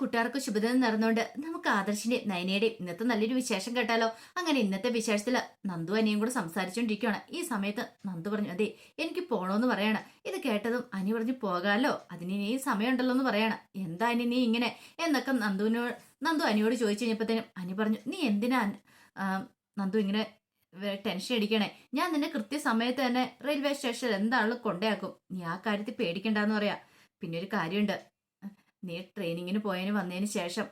കൂട്ടുകാർക്ക് ശുഭദിനം നടന്നുകൊണ്ട് നമുക്ക് ആദർശിന്റെ നയനയുടെയും ഇന്നത്തെ നല്ലൊരു വിശേഷം കേട്ടാലോ? അങ്ങനെ ഇന്നത്തെ വിശേഷത്തിൽ നന്ദു അനിയും കൂടെ സംസാരിച്ചുകൊണ്ടിരിക്കുകയാണ് ഈ സമയത്ത് നന്ദു പറഞ്ഞു അതെ എനിക്ക് പോണോന്ന് പറയണം. ഇത് കേട്ടതും അനി പറഞ്ഞു പോകാലോ അതിന് ഇനി സമയമുണ്ടല്ലോ എന്ന് പറയണം. എന്താ അനി നീ ഇങ്ങനെ? എന്നൊക്കെ നന്ദുവിനോട് നന്ദു അനിയോട് ചോദിച്ചു കഴിഞ്ഞപ്പോഴത്തേനും അനി പറഞ്ഞു നീ എന്തിനാ നന്ദു ഇങ്ങനെ ടെൻഷൻ അടിക്കണേ? ഞാൻ നിന്നെ കൃത്യസമയത്ത് തന്നെ റെയിൽവേ സ്റ്റേഷനിൽ എന്താണെങ്കിലും കൊണ്ടേക്കും നീ ആ കാര്യത്തിൽ പേടിക്കണ്ടെന്ന് പറയാ. പിന്നെ ഒരു കാര്യമുണ്ട്. നീ ട്രെയിനിങ്ങിന് പോയതിന് വന്നതിന് ശേഷം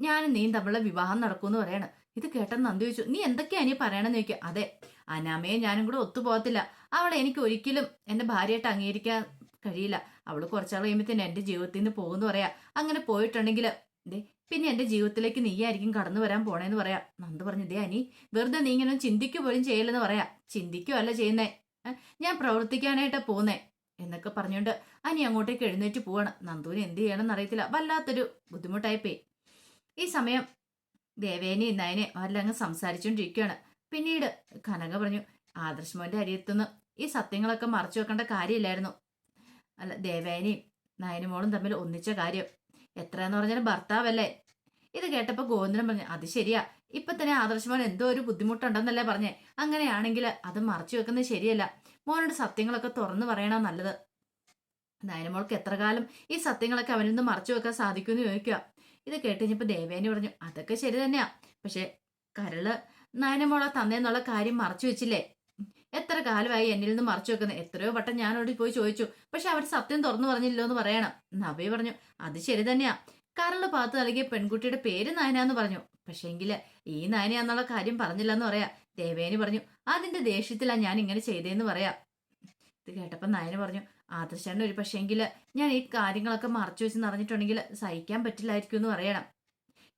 ഞാൻ നീയും തമ്മിലുള്ള വിവാഹം നടക്കുമെന്ന് പറയണം. ഇത് കേട്ടെന്ന് നന്ദി ചോദിച്ചു. നീ എന്തൊക്കെയാ നീ പറയണമെന്ന് ചോദിക്കുക? അതെ അനാമയെ ഞാനും കൂടെ ഒത്തുപോകത്തില്ല അവളെ എനിക്ക് ഒരിക്കലും എന്റെ ഭാര്യയായിട്ട് അംഗീകരിക്കാൻ കഴിയില്ല. അവൾ കുറച്ചാൾ കഴിയുമ്പോൾ എന്റെ ജീവിതത്തിൽ നിന്ന് പോകുമെന്ന് പറയാം. അങ്ങനെ പോയിട്ടുണ്ടെങ്കിൽ ദേ പിന്നെ എന്റെ ജീവിതത്തിലേക്ക് നീയായിരിക്കും കടന്നു വരാൻ പോണേന്ന് പറയാം. നന്ദു പറഞ്ഞു ദേ അനി വെറുതെ നീ ഇങ്ങനെ ചിന്തിക്കുക പോലും ചെയ്യില്ലെന്ന് പറയാം. ചിന്തിക്കുകയല്ല ചെയ്യുന്നേ. ഞാൻ പ്രവർത്തിക്കാനായിട്ട് പോകുന്നേ. എന്നൊക്കെ പറഞ്ഞുകൊണ്ട് അനി അങ്ങോട്ടേക്ക് എഴുന്നേറ്റ് പോവാണ്. നന്ദുവിന് എന്ത് ചെയ്യണമെന്ന് അറിയത്തില്ല. വല്ലാത്തൊരു ബുദ്ധിമുട്ടായി പോയി ഈ സമയം ദേവേനെ നയനെ അവരെല്ലാം അങ്ങ് സംസാരിച്ചുകൊണ്ടിരിക്കുകയാണ് പിന്നീട് കനക പറഞ്ഞു ആദർശമോന്റെ അരിയത്തുനിന്ന് ഈ സത്യങ്ങളൊക്കെ മറച്ചു വെക്കേണ്ട കാര്യമില്ലായിരുന്നു. അല്ല ദേവേനയും നയനുമോളും തമ്മിൽ ഒന്നിച്ച കാര്യം. എത്രയെന്ന് പറഞ്ഞാൽ ഭർത്താവല്ലേ? ഇത് കേട്ടപ്പോ ഗോവിന്ദൻ പറഞ്ഞു അത് ശരിയാ. ഇപ്പൊ തന്നെ ആദർശമോൻ എന്തോ ഒരു ബുദ്ധിമുട്ടുണ്ടെന്നല്ലേ പറഞ്ഞേ. അങ്ങനെയാണെങ്കിൽ അത് മറച്ചു വെക്കുന്നത് ശരിയല്ല. മോനോട് സത്യങ്ങളൊക്കെ തുറന്നു പറയണ നല്ലത്. നയനമോൾക്ക് എത്ര കാലം ഈ സത്യങ്ങളൊക്കെ അവനിൽ നിന്ന് മറച്ചു വെക്കാൻ സാധിക്കുമെന്ന് ചോദിക്കുക ഇത് കേട്ട് കഴിഞ്ഞപ്പോ ദേവേനി പറഞ്ഞു അതൊക്കെ ശരി തന്നെയാ. പക്ഷെ കരൾ നയനമോളെ തന്നേന്നുള്ള കാര്യം മറച്ചു വെച്ചില്ലേ? എത്ര കാലമായി എന്നിൽ നിന്ന് മറച്ചു വെക്കുന്നത് എത്രയോ വട്ടം ഞാനോട് പോയി ചോദിച്ചു. പക്ഷെ അവർ സത്യം തുറന്നു പറഞ്ഞില്ലോ എന്ന് പറയണം. നബി പറഞ്ഞു അത് ശരി തന്നെയാ. കരൾ ഭാഗത്ത് നൽകിയ പെൺകുട്ടിയുടെ പേര് നയന എന്ന് പറഞ്ഞു. പക്ഷേങ്കിൽ ഈ നയനയാന്നുള്ള കാര്യം പറഞ്ഞില്ല എന്ന് പറയാ. ദേവേനി പറഞ്ഞു അതിന്റെ ദേഷ്യത്തിലാ ഞാൻ ഇങ്ങനെ ചെയ്തേന്ന് പറയാ. ഇത് കേട്ടപ്പോ നയന പറഞ്ഞു ആദർശേണ്ട ഒരു പക്ഷേങ്കിൽ ഞാൻ ഈ കാര്യങ്ങളൊക്കെ മറച്ചു വെച്ച് നിറഞ്ഞിട്ടുണ്ടെങ്കിൽ സഹിക്കാൻ പറ്റില്ലായിരിക്കും എന്ന് പറയണം.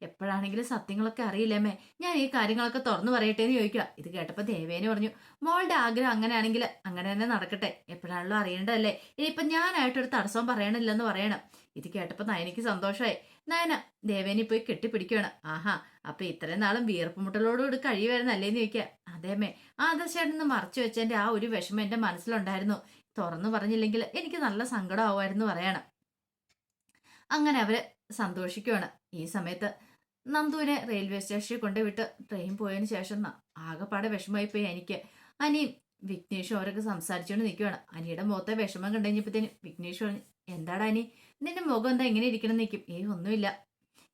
എപ്പോഴാണെങ്കിലും സത്യങ്ങളൊക്കെ അറിയില്ലേമേ ഞാൻ ഈ കാര്യങ്ങളൊക്കെ തുറന്നു പറയട്ടെ എന്ന് ചോദിക്കുക ഇത് കേട്ടപ്പോ ദേവേനെ പറഞ്ഞു മോളുടെ ആഗ്രഹം അങ്ങനെയാണെങ്കിൽ അങ്ങനെ തന്നെ നടക്കട്ടെ. എപ്പോഴാണല്ലോ അറിയേണ്ടതല്ലേ? ഇനിയിപ്പൊ ഞാനായിട്ടൊരു തടസ്സവും പറയണില്ലെന്ന് പറയണം. ഇത് കേട്ടപ്പോ നയനിക്ക് സന്തോഷമായി നയന ദേവേനെ പോയി കെട്ടിപ്പിടിക്കുകയാണ് ആഹാ അപ്പൊ ഇത്രയും നാളും വീർപ്പുമുട്ടലോടുകൂടി കഴിയുമായിരുന്നല്ലേന്ന് ചോദിക്കുക അതേമേ ആദർശേട്ടന് മറച്ചു വെച്ചതിന്റെ ആ ഒരു വിഷമം എന്റെ മനസ്സിലുണ്ടായിരുന്നു. തുറന്നു പറഞ്ഞില്ലെങ്കിൽ എനിക്ക് നല്ല സങ്കടമാവുമായിരുന്നു പറയണം. അങ്ങനെ അവർ സന്തോഷിക്കുകയാണ് ഈ സമയത്ത് നന്ദുവിനെ റെയിൽവേ സ്റ്റേഷനിൽ കൊണ്ടുവിട്ട് ട്രെയിൻ പോയതിന് ശേഷം ആകെപ്പാടെ വിഷമമായി പോയി എനിക്ക്. അനിയും വിഘ്നേഷും അവരൊക്കെ സംസാരിച്ചുകൊണ്ട് നിൽക്കുകയാണ് അനിയുടെ മുഖത്തെ വിഷമം കണ്ടുകഴിഞ്ഞപ്പോഴത്തേനും വിഘ്നേഷ് പറഞ്ഞു എന്താടാ അനി നിന്റെ മുഖം എന്താ ഇങ്ങനെ ഇരിക്കണം നിൽക്കും ഏയ് ഒന്നുമില്ല.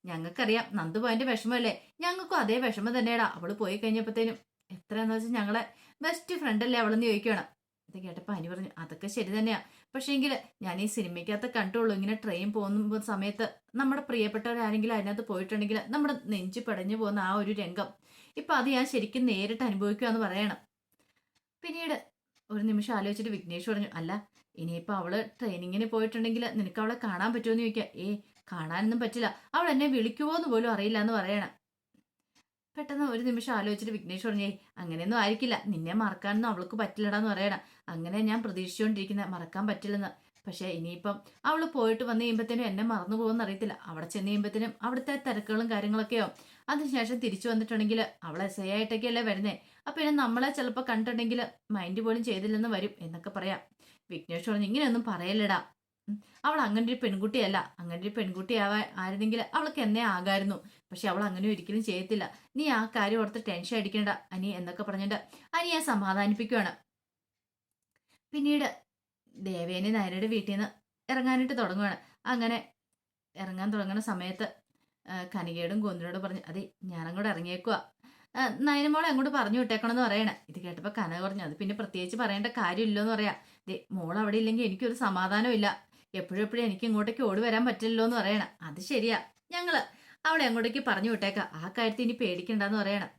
ഞങ്ങൾക്കറിയാം നന്ദു പോയതിന്റെ വിഷമമല്ലേ? ഞങ്ങൾക്കും അതേ വിഷമം തന്നെയാടാ. അവൾ പോയി കഴിഞ്ഞപ്പോഴത്തേനും എത്രയാന്ന് വെച്ചാൽ ഞങ്ങളെ ബെസ്റ്റ് ഫ്രണ്ട് അല്ലേ അവളെന്ന് ചോദിക്കുകയാണ് ഇത് കേട്ടപ്പോൾ അനി പറഞ്ഞു അതൊക്കെ ശരി തന്നെയാ. പക്ഷേങ്കിൽ ഞാൻ ഈ സിനിമയ്ക്കകത്ത് കണ്ടുള്ളൂ ഇങ്ങനെ ട്രെയിൻ പോകുന്ന സമയത്ത് നമ്മുടെ പ്രിയപ്പെട്ടവരാരെങ്കിലും അതിനകത്ത് പോയിട്ടുണ്ടെങ്കിൽ നമ്മുടെ നെഞ്ചു പടഞ്ഞു പോകുന്ന ആ ഒരു രംഗം. ഇപ്പം അത് ഞാൻ ശരിക്കും നേരിട്ട് അനുഭവിക്കുക എന്ന് പറയണം. പിന്നീട് ഒരു നിമിഷം ആലോചിച്ചിട്ട് വിഘ്നേഷ് പറഞ്ഞു അല്ല ഇനിയിപ്പോൾ അവൾ ട്രെയിനിങ്ങിന് പോയിട്ടുണ്ടെങ്കിൽ നിനക്ക് അവളെ കാണാൻ പറ്റുമോ എന്ന് ചോദിക്കുക ഏ കാണാനൊന്നും പറ്റില്ല. അവൾ എന്നെ വിളിക്കുമോ എന്ന് പോലും അറിയില്ല എന്ന് പറയണം. പെട്ടെന്ന് ഒരു നിമിഷം ആലോചിച്ചിട്ട് വിഘ്നേഷ് പറഞ്ഞേ അങ്ങനെയൊന്നും ആയിരിക്കില്ല. നിന്നെ മറക്കാനൊന്നും അവൾക്ക് പറ്റില്ലടാന്ന് പറയണം. അങ്ങനെ ഞാൻ പ്രതീക്ഷിച്ചുകൊണ്ടിരിക്കുന്ന മറക്കാൻ പറ്റില്ലെന്ന്. പക്ഷെ ഇനിയിപ്പം അവൾ പോയിട്ട് വന്നു കഴിയുമ്പത്തേനും എന്നെ മറന്നു പോകുമെന്ന് അറിയത്തില്ല. അവിടെ ചെന്ന് കഴിയുമ്പത്തേനും അവിടുത്തെ തിരക്കുകളും കാര്യങ്ങളൊക്കെയോ അതിനുശേഷം തിരിച്ചു വന്നിട്ടുണ്ടെങ്കിൽ അവൾ എസ് ഐ ആയിട്ടൊക്കെയല്ലേ വരുന്നേ. അപ്പൊ പിന്നെ നമ്മളെ ചിലപ്പോൾ കണ്ടിട്ടുണ്ടെങ്കിൽ മൈൻഡ് പോലും ചെയ്തില്ലെന്ന് വരും എന്നൊക്കെ പറയാം. വിഘ്നേഷ് പറഞ്ഞു ഇങ്ങനെയൊന്നും പറയല്ലടാ. അവൾ അങ്ങനെ ഒരു പെൺകുട്ടിയല്ല. അങ്ങനെ ഒരു പെൺകുട്ടി ആവാ ആയിരുന്നെങ്കിൽ അവൾക്ക് എന്നെ ആകായിരുന്നു. പക്ഷെ അവൾ അങ്ങനെ ഒരിക്കലും ചെയ്യത്തില്ല. നീ ആ കാര്യം ഓർത്ത് ടെൻഷൻ അടിക്കണ്ട അനി എന്നൊക്കെ പറഞ്ഞിട്ട് അനിയെ സമാധാനിപ്പിക്കുകയാണ് പിന്നീട് ദേവേനെ നായരുടെ വീട്ടിൽ നിന്ന് ഇറങ്ങാനായിട്ട് തുടങ്ങുകയാണ് അങ്ങനെ ഇറങ്ങാൻ തുടങ്ങുന്ന സമയത്ത് കനികയോടും ഗോന്തിനോടും പറഞ്ഞു അതെ ഞാനങ്ങോട്ട് ഇറങ്ങിയേക്കുക നയനമോളെ അങ്ങോട്ട് പറഞ്ഞു വിട്ടേക്കണമെന്ന് പറയണേ. ഇത് കേട്ടപ്പോൾ കന പറഞ്ഞു അത് പിന്നെ പ്രത്യേകിച്ച് പറയേണ്ട കാര്യമില്ലോ എന്ന് പറയാം. ദേ മോൾ അവിടെ ഇല്ലെങ്കിൽ എനിക്കൊരു സമാധാനമില്ല എപ്പോഴും എപ്പോഴും എനിക്ക് ഇങ്ങോട്ടേക്ക് ഓടി വരാൻ പറ്റില്ലല്ലോ എന്ന് പറയണം. അത് ശരിയാ. ഞങ്ങൾ അവളെ അങ്ങോട്ടേക്ക് പറഞ്ഞു വിട്ടേക്കാം. ആ കാര്യത്തിൽ ഇനി പേടിക്കണ്ടെന്ന് പറയണം.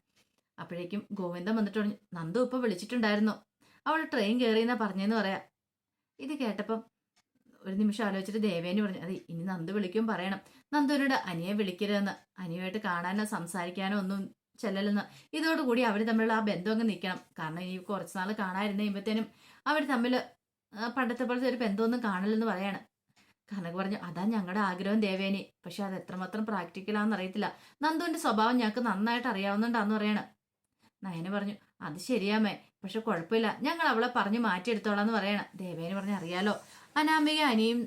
അപ്പോഴേക്കും ഗോവിന്ദൻ വന്നിട്ട് പറഞ്ഞു നന്ദു ഇപ്പൊ വിളിച്ചിട്ടുണ്ടായിരുന്നു. അവൾ ട്രെയിൻ കയറിയെന്നാ പറഞ്ഞെന്ന് പറയാം. ഇത് കേട്ടപ്പം ഒരു നിമിഷം ആലോചിച്ചിട്ട് ദേവേനി പറഞ്ഞു അതെ ഇനി നന്ദു വിളിക്കും പറയണം. നന്ദുവിനോട് അനിയെ വിളിക്കരുതെന്ന്. അനിയുമായിട്ട് കാണാനോ സംസാരിക്കാനോ ഒന്നും ചെല്ലലെന്ന് ഇതോടുകൂടി അവർ തമ്മിലുള്ള ആ ബന്ധം അങ്ങ് നിൽക്കണം കാരണം ഈ കുറച്ച് നാൾ കാണാതിരുന്ന കഴിയുമ്പോഴത്തേനും അവർ തമ്മിൽ പണ്ടത്തെ പോലത്തെ ഒരു ബന്ധമൊന്നും കാണില്ലെന്ന് പറയാണ്. കനക പറഞ്ഞു അതാ ഞങ്ങളുടെ ആഗ്രഹം ദേവേനി. പക്ഷെ അത് എത്രമാത്രം പ്രാക്ടിക്കലാന്ന് അറിയത്തില്ല. നന്ദുവിന്റെ സ്വഭാവം ഞങ്ങൾക്ക് നന്നായിട്ട് അറിയാവുന്നുണ്ടാന്ന് പറയാണ്. നയന പറഞ്ഞു അത് ശരിയാമേ പക്ഷെ കുഴപ്പമില്ല ഞങ്ങൾ അവളെ പറഞ്ഞു മാറ്റിയെടുത്തോളാം എന്ന് പറയണം. ദേവേനി പറഞ്ഞു അറിയാലോ അനാമിക അനിയും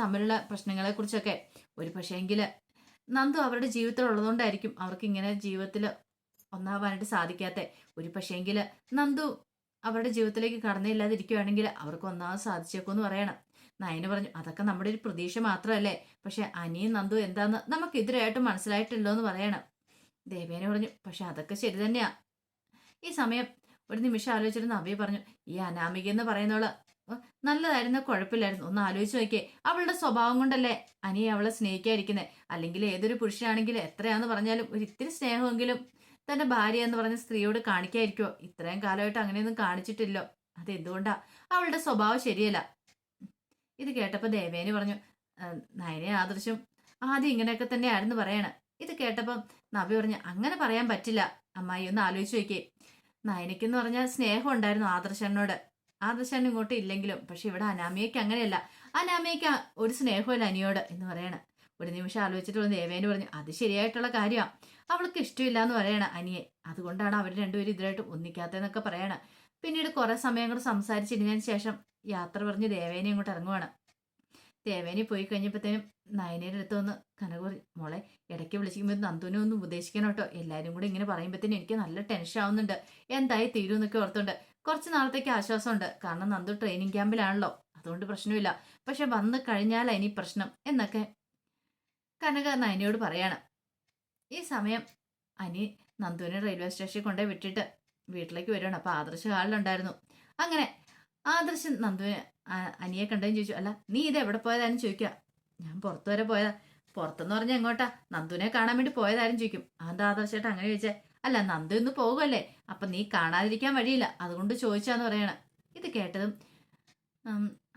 തമ്മിലുള്ള പ്രശ്നങ്ങളെ കുറിച്ചൊക്കെ ഒരു പക്ഷേങ്കിൽ നന്ദു അവരുടെ ജീവിതത്തിൽ ഉള്ളതുകൊണ്ടായിരിക്കും അവർക്ക് ഇങ്ങനെ ജീവിതത്തിൽ ഒന്നാവാനായിട്ട് സാധിക്കാത്ത. ഒരു പക്ഷേങ്കിൽ നന്ദു അവരുടെ ജീവിതത്തിലേക്ക് കടന്നില്ലാതിരിക്കുകയാണെങ്കിൽ അവർക്ക് ഒന്നാമത് സാധിച്ചേക്കുമെന്ന് പറയണം. നയന് പറഞ്ഞു അതൊക്കെ നമ്മുടെ ഒരു പ്രതീക്ഷ മാത്രമല്ലേ? പക്ഷെ അനിയും നന്ദു എന്താന്ന് നമുക്ക് ഇതിരായിട്ട് മനസ്സിലായിട്ടില്ലോ എന്ന് പറയണം. ദേവേന പറഞ്ഞു പക്ഷെ അതൊക്കെ ശരി തന്നെയാ. ഈ സമയം ഒരു നിമിഷം ആലോചിച്ചിട്ട് നവ്യ പറഞ്ഞു ഈ അനാമിക എന്ന് പറയുന്നവൾ നല്ലതായിരുന്നു കുഴപ്പമില്ലായിരുന്നു. ഒന്ന് ആലോചിച്ച് നോക്കിയേ അവളുടെ സ്വഭാവം കൊണ്ടല്ലേ അനിയെ അവളെ സ്നേഹിക്കാതിരിക്കുന്നത് അല്ലെങ്കിൽ ഏതൊരു പുരുഷനാണെങ്കിലും എത്രയാന്ന് പറഞ്ഞാലും ഒരു ഇത്തിരി സ്നേഹമെങ്കിലും തന്റെ ഭാര്യ എന്ന് പറഞ്ഞ സ്ത്രീയോട് കാണിക്കാതിരിക്കോ ഇത്രയും കാലമായിട്ട് അങ്ങനെയൊന്നും കാണിച്ചിട്ടില്ലോ. അതെന്തുകൊണ്ടാ? അവളുടെ സ്വഭാവം ശരിയല്ല. ഇത് കേട്ടപ്പോൾ ദേവേനി പറഞ്ഞു നയനെ ആദർശം ആദ്യം ഇങ്ങനെയൊക്കെ തന്നെയായിരുന്നു പറയണ. ഇത് കേട്ടപ്പം നബി പറഞ്ഞു അങ്ങനെ പറയാൻ പറ്റില്ല. അമ്മായി ഒന്ന് ആലോചിച്ച് നോക്കിയേ. നയനയ്ക്കെന്ന് പറഞ്ഞാൽ സ്നേഹം ഉണ്ടായിരുന്നു ആദർശനോട്. ആദർശൻ ഇങ്ങോട്ട് ഇല്ലെങ്കിലും പക്ഷെ ഇവിടെ അനാമിയയ്ക്ക് അങ്ങനെയല്ല. അനാമിയയ്ക്ക് ഒരു സ്നേഹമല്ല അനിയോട് എന്ന് പറയണ. ഒരു നിമിഷം ആലോചിച്ചിട്ട് ദേവേന് പറഞ്ഞു അത് ശരിയായിട്ടുള്ള കാര്യമാണ് അവൾക്ക് ഇഷ്ടമില്ല എന്ന് പറയണ അനിയെ. അതുകൊണ്ടാണ് അവർ രണ്ടുപേരും ഇതിലായിട്ട് ഒന്നിക്കാത്തതെന്നൊക്കെ പറയണ. പിന്നീട് കുറെ സമയം കൂടെ സംസാരിച്ചിരുന്നതിന് ശേഷം യാത്ര പറഞ്ഞ് ദേവേനെ അങ്ങോട്ട് ഇറങ്ങുവാണ്. ദേവേനെ പോയി കഴിഞ്ഞപ്പോഴത്തേനും നയനയുടെ അടുത്ത് വന്ന് കനകൂറി മോളെ ഇടയ്ക്ക് വിളിക്കുമ്പോൾ നന്ദുനെ ഒന്ന് ഉപദേശിക്കണം കേട്ടോ. എല്ലാവരും കൂടി ഇങ്ങനെ പറയുമ്പോഴത്തേനും എനിക്ക് നല്ല ടെൻഷൻ ആവുന്നുണ്ട്. എന്തായി തീരും എന്നൊക്കെ ഓർത്തുണ്ട് കുറച്ച് നാളത്തേക്ക് ആശ്വാസമുണ്ട്. കാരണം നന്ദു ട്രെയിനിങ് ക്യാമ്പിലാണല്ലോ അതുകൊണ്ട് പ്രശ്നമില്ല. പക്ഷെ വന്ന് കഴിഞ്ഞാൽ ഇനി പ്രശ്നം എന്നൊക്കെ കനക നയനയോട് പറയാണ്. ഈ സമയം അനി നന്ദുവിനെ റെയിൽവേ സ്റ്റേഷനിൽ കൊണ്ടുപോയി വിട്ടിട്ട് വീട്ടിലേക്ക് വരുവാണ് അപ്പൊ ആദർശ ഹാളിലുണ്ടായിരുന്നു അങ്ങനെ ആദർശ് നന്ദുവിനെ അനിയെ കണ്ടതെന്ന് ചോദിച്ചു അല്ല നീ ഇത് എവിടെ പോയതാരും ചോദിക്കുക ഞാൻ പുറത്തു വരെ പോയതാ. പുറത്തെന്ന് പറഞ്ഞാൽ എങ്ങോട്ടാ? നന്ദുവിനെ കാണാൻ വേണ്ടി പോയതാരും ചോദിക്കും. അതെന്താ ആദർശേട്ടാ അങ്ങനെ ചോദിച്ചേ? അല്ല നന്ദു ഇന്ന് പോകുമല്ലേ അപ്പൊ നീ കാണാതിരിക്കാൻ വഴിയില്ല. അതുകൊണ്ട് ചോദിച്ചാന്ന് പറയണ. ഇത് കേട്ടതും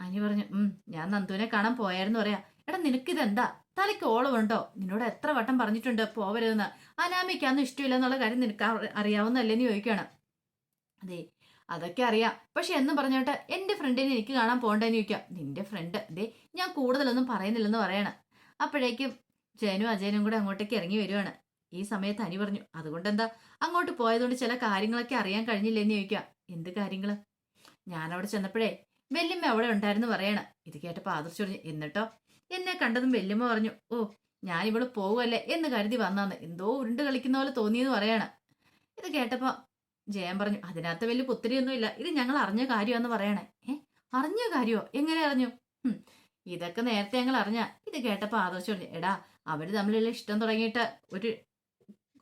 അനി പറഞ്ഞു ഞാൻ നന്ദുവിനെ കാണാൻ പോയായിരുന്നു പറയാ. എടാ നിനക്കിതെന്താ? തലയ്ക്ക് ഓളമുണ്ടോ? നിന്നോട് എത്ര വട്ടം പറഞ്ഞിട്ടുണ്ട് പോവരുതെന്ന്. അനാമിക്കാന്നും ഇഷ്ടമില്ല എന്നുള്ള കാര്യം നിനക്ക് അറിയാവുന്നല്ലേ നീ ചോദിക്കുകയാണ്. അതെ അതൊക്കെ അറിയാം. പക്ഷെ എന്നും പറഞ്ഞോട്ടെ എന്റെ ഫ്രണ്ടിനെ എനിക്ക് കാണാൻ പോകണ്ടെന്ന് ചോദിക്കാം. നിന്റെ ഫ്രണ്ട് ദേ ഞാൻ കൂടുതലൊന്നും പറയുന്നില്ലെന്ന് പറയണം. അപ്പോഴേക്കും ജയനും അജയനും കൂടെ അങ്ങോട്ടേക്ക് ഇറങ്ങി വരുവാണ്. ഈ സമയത്ത് അനി പറഞ്ഞു അതുകൊണ്ട് എന്താ അങ്ങോട്ട് പോയതുകൊണ്ട് ചില കാര്യങ്ങളൊക്കെ അറിയാൻ കഴിഞ്ഞില്ലെന്ന് ചോദിക്കാം. എന്ത് കാര്യങ്ങൾ ഞാൻ അവിടെ ചെന്നപ്പോഴേ വെല്ലിമ്മ അവിടെ ഉണ്ടായിരുന്നു പറയണം. ഇത് കേട്ടപ്പോൾ ആദർശ് പറഞ്ഞു എന്നിട്ടോ? എന്നെ കണ്ടതും വെല്ലിമ്മ പറഞ്ഞു ഓ ഞാൻ പോകുമല്ലേ എന്ന് കരുതി വന്നാന്ന് എന്തോ ഉരുണ്ട് കളിക്കുന്ന പോലെ തോന്നിയെന്ന് പറയാണ്. ഇത് കേട്ടപ്പോൾ ജയൻ പറഞ്ഞു അതിനകത്ത് വലിയ പുത്തിരിയൊന്നുമില്ല ഇത് ഞങ്ങൾ അറിഞ്ഞ കാര്യമാന്ന് പറയണേ. ഏ അറിഞ്ഞ കാര്യമോ എങ്ങനെ അറിഞ്ഞു? ഇതൊക്കെ നേരത്തെ ഞങ്ങൾ അറിഞ്ഞ. ഇത് കേട്ടപ്പോൾ ആദർശം പറഞ്ഞു എടാ അവർ തമ്മിലുള്ള ഇഷ്ടം തുടങ്ങിയിട്ട് ഒരു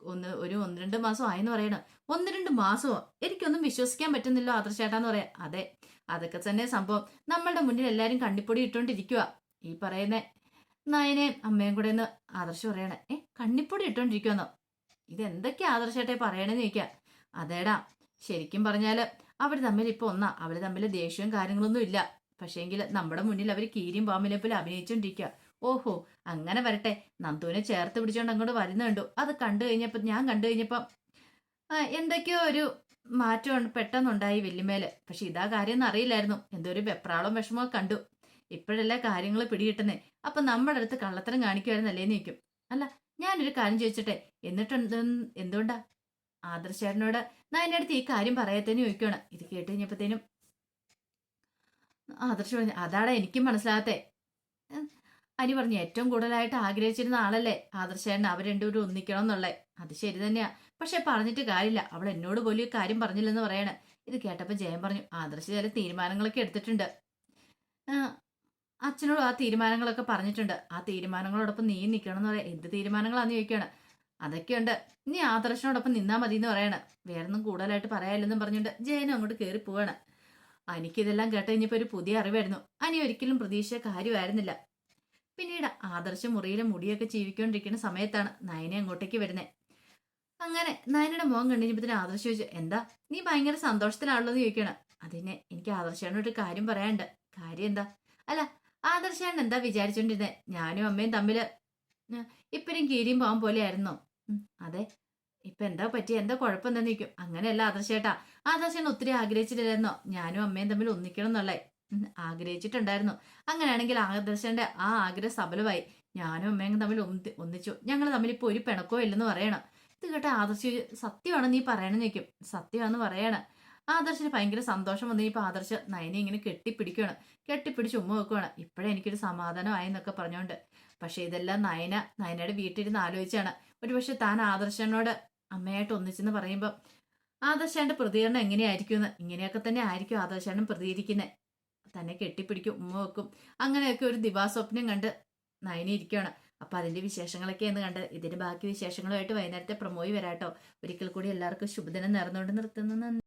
ഒന്ന് ഒരു ഒന്ന് രണ്ട് മാസം ആയെന്ന് പറയണം. ഒന്ന് രണ്ട് മാസമോ? എനിക്കൊന്നും വിശ്വസിക്കാൻ പറ്റുന്നില്ലോ ആദർശേട്ടാന്ന് പറയാം അതെ അതൊക്കെ തന്നെ സംഭവം. നമ്മളുടെ മുന്നിൽ എല്ലാരും കണ്ണിപ്പൊടി ഇട്ടോണ്ടിരിക്കുക ഈ പറയുന്ന നയനേം അമ്മയും കൂടെ ഒന്ന് ആദർശം പറയണേ. ഏ കണ്ണിപ്പൊടി ഇട്ടോണ്ടിരിക്കുവന്നോ? ഇതെന്തൊക്കെയാ ആദർശേട്ടെ പറയണേന്ന് ചോദിക്കുക അതേടാ. ശരിക്കും പറഞ്ഞാൽ അവർ തമ്മിൽ ഇപ്പൊ ഒന്നാ. അവർ തമ്മിൽ ദേഷ്യവും കാര്യങ്ങളൊന്നും ഇല്ല. പക്ഷേങ്കിൽ നമ്മുടെ മുന്നിൽ അവർ കീരിയും പാമ്പിനെ പോലെ അഭിനയിച്ചോണ്ടിരിക്കുക ഓഹോ അങ്ങനെ വരട്ടെ. നന്ദുവിനെ ചേർത്ത് പിടിച്ചോണ്ട് അങ്ങോട്ട് വരുന്നുണ്ടോ അത് കണ്ടു കഴിഞ്ഞപ്പോ ഞാൻ കണ്ടു കഴിഞ്ഞപ്പം എന്തൊക്കെയോ ഒരു മാറ്റം പെട്ടെന്നുണ്ടായി വെല്ലുമേൽ. പക്ഷെ ഇതാ കാര്യം അറിയില്ലായിരുന്നു. എന്തോ ഒരു വെപ്രാളം വിഷമോ കണ്ടു. ഇപ്പോഴല്ലേ കാര്യങ്ങൾ പിടികിട്ടുന്നേ. അപ്പൊ നമ്മുടെ അടുത്ത് കള്ളത്തരം കാണിക്കുമായിരുന്നല്ലേ നിൽക്കും അല്ല ഞാനൊരു കാര്യം ചോദിച്ചിട്ടെ. എന്നിട്ട് എന്തുകൊണ്ടാ? ആദർശേട്ടനോട് ഞാൻ എന്റെ അടുത്ത് ഈ കാര്യം പറയത്തേനും ചോദിക്കണം ഇത് കേട്ട് കഴിഞ്ഞപ്പോഴത്തേനും ആദർശ പറഞ്ഞു അതാടാ എനിക്കും മനസ്സിലാകത്തെ. അനി പറഞ്ഞു ഏറ്റവും കൂടുതലായിട്ട് ആഗ്രഹിച്ചിരുന്ന ആളല്ലേ ആദർശേട്ടൻ. അവർ രണ്ടുപേരും ഒന്നിക്കണം എന്നുള്ളേ അത് ശരി തന്നെയാ. പക്ഷെ പറഞ്ഞിട്ട് കാര്യമില്ല. അവൾ എന്നോട് പോലും ഈ കാര്യം പറഞ്ഞില്ലെന്ന് പറയണ. ഇത് കേട്ടപ്പോൾ ജയൻ പറഞ്ഞു ആദർശ ചില തീരുമാനങ്ങളൊക്കെ എടുത്തിട്ടുണ്ട്. അച്ഛനോട് ആ തീരുമാനങ്ങളൊക്കെ പറഞ്ഞിട്ടുണ്ട്. ആ തീരുമാനങ്ങളോടൊപ്പം നീ നിൽക്കണം എന്ന് പറയാം. എന്ത് തീരുമാനങ്ങളാന്ന് ചോദിക്കുകയാണ് അതൊക്കെയുണ്ട്. നീ ആദർശനോടൊപ്പം നിന്നാ മതി എന്ന് പറയണം. വേറൊന്നും കൂടുതലായിട്ട് പറയാനില്ലെന്നും പറഞ്ഞുകൊണ്ട് ജയനും അങ്ങോട്ട് കയറി പോവാണ്. എനിക്കിതെല്ലാം കേട്ട് കഴിഞ്ഞപ്പോൾ ഒരു പുതിയ അറിവായിരുന്നു. അനി ഒരിക്കലും പ്രതീക്ഷ കാര്യമായിരുന്നില്ല. പിന്നീട് ആദർശ മുറിയിലെ മുടിയൊക്കെ ജീവിക്കൊണ്ടിരിക്കുന്ന സമയത്താണ് നയനെ അങ്ങോട്ടേക്ക് വരുന്നത് അങ്ങനെ നയനയുടെ മോൻ കണ്ടുകഴിഞ്ഞപ്പത്തിന് ആദർശ ചോദിച്ചു എന്താ? നീ ഭയങ്കര സന്തോഷത്തിലാണല്ലോ എന്ന് ചോദിക്കണം അതിനെ എനിക്ക് ആദർശനോട് കാര്യം പറയാനുണ്ട്. കാര്യം എന്താ? അല്ല ആദർശാണ് എന്താ വിചാരിച്ചോണ്ടിരുന്നത് ഞാനും അമ്മയും തമ്മിൽ ഇപ്പഴും കീരിയും പോകാൻ പോലെ ആയിരുന്നോ അതെ. ഇപ്പൊ എന്താ പറ്റി എന്താ കുഴപ്പം? എന്താ നിൽക്കും അങ്ങനെയല്ല ആദർശേട്ടാ. ആദർശൻ ഒത്തിരി ആഗ്രഹിച്ചിട്ടില്ലായിരുന്നോ? ഞാനും അമ്മയും തമ്മിൽ ഒന്നിക്കണം എന്നുള്ളേ ആഗ്രഹിച്ചിട്ടുണ്ടായിരുന്നു. അങ്ങനെയാണെങ്കിൽ ആദർശന്റെ ആ ആഗ്രഹം സബലമായി. ഞാനും അമ്മയും തമ്മിൽ ഒന്നിച്ചു. ഞങ്ങൾ തമ്മിൽ ഇപ്പൊ ഒരു പിണക്കോ ഇല്ലെന്ന് പറയണം. ഇത് കേട്ട ആദർശ സത്യമാണ് നീ പറയണെന്ന് നിൽക്കും സത്യമാണെന്ന് പറയണം. ആദർശന് ഭയങ്കര സന്തോഷം വന്നു. ഇപ്പൊ ആദർശ് നയനെ ഇങ്ങനെ കെട്ടിപ്പിടിക്കുകയാണ് കെട്ടിപ്പിടിച്ച് ഉമ്മ വെക്കുകയാണ് ഇപ്പോഴേ എനിക്കൊരു സമാധാനമായി എന്നൊക്കെ പറഞ്ഞുകൊണ്ട് പക്ഷെ ഇതെല്ലാം നയന നയനയുടെ വീട്ടിലിരുന്ന് ആലോചിച്ചാണ്. ഒരുപക്ഷെ താൻ ആദർശനോട് അമ്മയായിട്ട് ഒന്നിച്ചെന്ന് പറയുമ്പോൾ ആദർശാന്റെ പ്രതികരണം എങ്ങനെയായിരിക്കും ഇങ്ങനെയൊക്കെ തന്നെ ആയിരിക്കും ആദർശാനും പ്രതികരിക്കുന്നത് തന്നെ കെട്ടിപ്പിടിക്കും ഉമ്മ വെക്കും. അങ്ങനെയൊക്കെ ഒരു ദിവാസ്വപ്നം കണ്ട് നയനി ഇരിക്കുകയാണ് അപ്പൊ അതിന്റെ വിശേഷങ്ങളൊക്കെ എന്ന് കണ്ട് ഇതിന്റെ ബാക്കി വിശേഷങ്ങളുമായിട്ട് വൈകുന്നേരത്തെ പ്രമോയി വരാട്ടോ. ഒരിക്കൽ കൂടി എല്ലാവർക്കും ശുഭദിനം നേർന്നുകൊണ്ട് നിർത്തുന്നു.